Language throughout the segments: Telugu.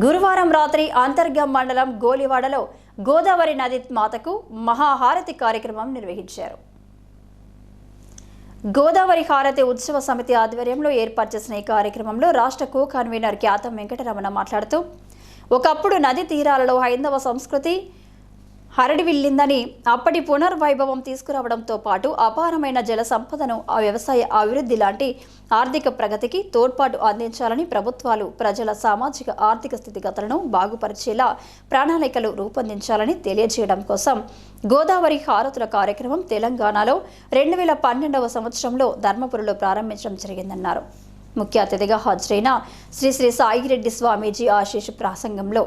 గురువారం రాత్రి అంతర్గం మండలం గోలివాడలో గోదావరి నది మాతకు మహాహారతి కార్యక్రమం నిర్వహించారు. గోదావరి హారతి ఉత్సవ సమితి ఆధ్వర్యంలో ఏర్పాటు చేసిన ఈ కార్యక్రమంలో రాష్ట్ర కో కన్వీనర్ ఖ్యాతం వెంకటరమణ మాట్లాడుతూ ఒకప్పుడు నది తీరాలలో హైందవ సంస్కృతి హరడి విల్లిందని అప్పటి పునర్వైభవం తీసుకురావడంతో పాటు అపారమైన జల సంపదను ఆ వ్యవసాయ అభివృద్ధి లాంటి ఆర్థిక ప్రగతికి తోడ్పాటు అందించాలని ప్రభుత్వాలు ప్రజల సామాజిక ఆర్థిక స్థితిగతులను బాగుపరిచేలా ప్రణాళికలు రూపొందించాలని తెలియజేయడం కోసం గోదావరి హారతుల కార్యక్రమం తెలంగాణలో రెండు వేల పన్నెండవ సంవత్సరంలో ధర్మపురిలో ప్రారంభించడం జరిగిందన్నారు. ముఖ్య అతిథిగా హాజరైన శ్రీ శ్రీ సాయిరెడ్డి స్వామీజీ ఆశీష్ ప్రాసంగంలో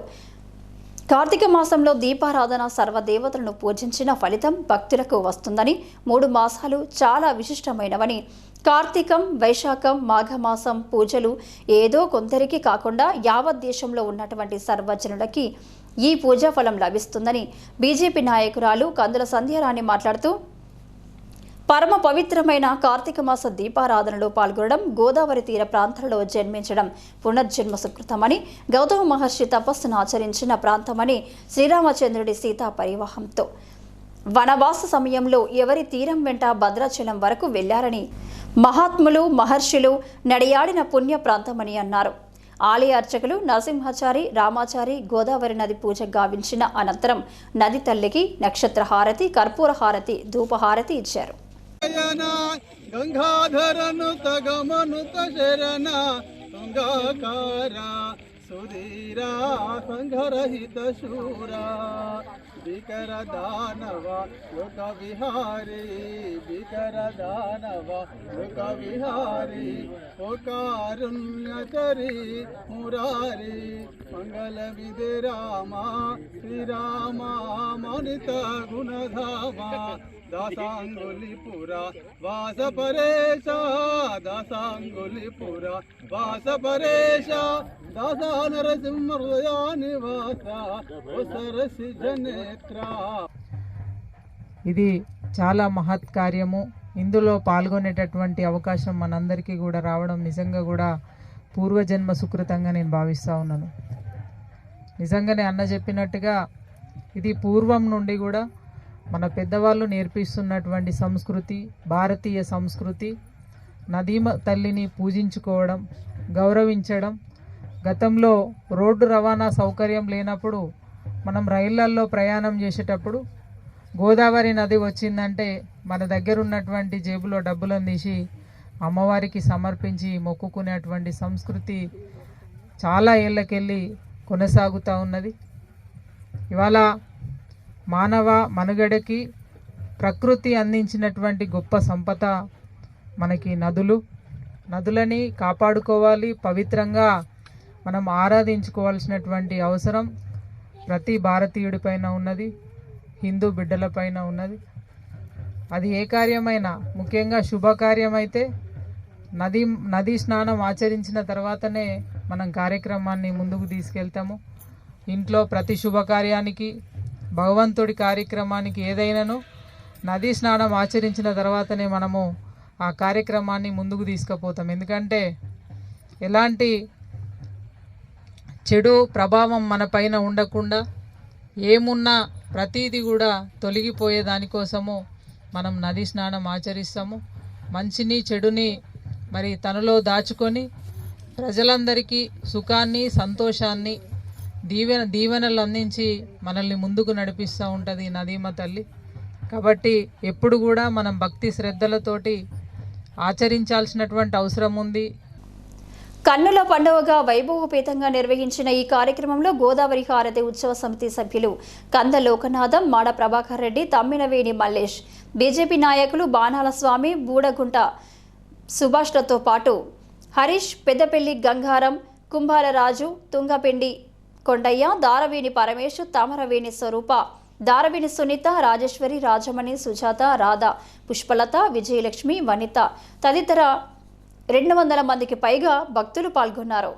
కార్తీక మాసంలో దీపారాధన సర్వదేవతలను పూజించిన ఫలితం భక్తులకు వస్తుందని మూడు మాసాలు చాలా విశిష్టమైనవని కార్తీకం వైశాఖం మాఘమాసం పూజలు ఏదో కొందరికి కాకుండా యావత్ దేశంలో ఉన్నటువంటి సర్వజనులకి ఈ పూజా ఫలం లభిస్తుందని బీజేపీ నాయకురాలు కందుల సంధ్యారాణి మాట్లాడుతూ పరమ పవిత్రమైన కార్తీక మాస దీపారాధనలో పాల్గొనడం గోదావరి తీర ప్రాంతాలలో జన్మించడం పునర్జన్మ సుకృతమని గౌతమ మహర్షి తపస్సును ఆచరించిన ప్రాంతమని శ్రీరామచంద్రుడి సీతా పరివాహంతో. వనవాస సమయంలో ఎవరి తీరం వెంట భద్రాచలం వరకు వెళ్ళారని మహాత్ములు మహర్షులు నడియాడిన పుణ్య ప్రాంతమని అన్నారు. ఆలయ అర్చకులు నరసింహాచారి రామాచారి గోదావరి నది పూజ గావించిన అనంతరం నది తల్లికి నక్షత్ర హారతి కర్పూర హారతి ధూపహారతి ఇచ్చారు. శయన గంగాధరనుత గమనుత శరణ తుంగాకార సుధీరా సంఘరహిత శూరా వికర దానవ లోక విహారీ వికర దానవ లోక విహారీ ఓ కారుణ్యకరి మురారి మంగళ విదే రామ శ్రీరామ మనిత గుణధామ దాసాంగులిపుర వాస పరేశ దాసాంగులిపుర వాస పరేశ దాసా నరసింహ ఇది చాలా మహత్ కార్యము. ఇందులో పాల్గొనేటటువంటి అవకాశం మనందరికీ కూడా రావడం నిజంగా కూడా పూర్వజన్మ సుకృతంగా నేను భావిస్తూ ఉన్నాను. నిజంగానే అన్న చెప్పినట్టుగా ఇది పూర్వం నుండి కూడా మన పెద్దవాళ్ళు నేర్పిస్తున్నటువంటి సంస్కృతి భారతీయ సంస్కృతి నదీమ తల్లిని పూజించుకోవడం గౌరవించడం గతంలో రోడ్డు రవాణా సౌకర్యం లేనప్పుడు మనం రైళ్ళల్లో ప్రయాణం చేసేటప్పుడు గోదావరి నది వచ్చిందంటే మన దగ్గర ఉన్నటువంటి జేబులో డబ్బులను తీసి అమ్మవారికి సమర్పించి మొక్కుకునేటువంటి సంస్కృతి చాలా ఏళ్ళకెళ్ళి కొనసాగుతూ ఉన్నది. ఇవాళ మానవ మనుగడకి ప్రకృతి అందించినటువంటి గొప్ప సంపద మనకి నదులు. నదులని కాపాడుకోవాలి పవిత్రంగా మనం ఆరాధించుకోవాల్సినటువంటి అవసరం ప్రతి భారతీయుడిపైన ఉన్నది హిందూ బిడ్డలపైన ఉన్నది. అది ఏ కార్యమైనా ముఖ్యంగా శుభకార్యమైతే నది నదీ స్నానం ఆచరించిన తర్వాతనే మనం కార్యక్రమాన్ని ముందుకు తీసుకెళ్తాము. ఇంట్లో ప్రతి శుభకార్యానికి భగవంతుడి కార్యక్రమానికి ఏదైనాను నదీ స్నానం ఆచరించిన తర్వాతనే మనము ఆ కార్యక్రమాన్ని ముందుకు తీసుకుపోతాం. ఎందుకంటే ఎలాంటి చెడు ప్రభావం మన పైన ఉండకుండా ఏమున్నా ప్రతీది కూడా తొలగిపోయే దానికోసము మనం నది స్నానం ఆచరిస్తాము. మంచిని చెడుని మరి తనలో దాచుకొని ప్రజలందరికీ సుఖాన్ని సంతోషాన్ని దీవెన దీవెనలు అందించి మనల్ని ముందుకు నడిపిస్తూ ఉంటుంది నదీమ తల్లి. కాబట్టి ఎప్పుడు కూడా మనం భక్తి శ్రద్ధలతోటి ఆచరించాల్సినటువంటి అవసరం ఉంది. కన్నుల పండుగగా వైభవపేతంగా నిర్వహించిన ఈ కార్యక్రమంలో గోదావరి హారతి ఉత్సవ సమితి సభ్యులు కంద లోకనాథం మాడ ప్రభాకర్ రెడ్డి తమ్మినవేణి మల్లేష్ బీజేపీ నాయకులు బాణాల స్వామి బూడగుంట సుభాష్లతో పాటు హరీష్ పెద్దపల్లి గంగారం కుంభాల రాజు తుంగపిండి కొండయ్య దారవేణి పరమేశ్ తామరవేణి స్వరూప దారవేణి సునీత రాజేశ్వరి రాజమణి సుజాత రాధ పుష్పలత విజయలక్ష్మి వనిత తదితర రెండు వందల మందికి పైగా భక్తులు పాల్గొన్నారు.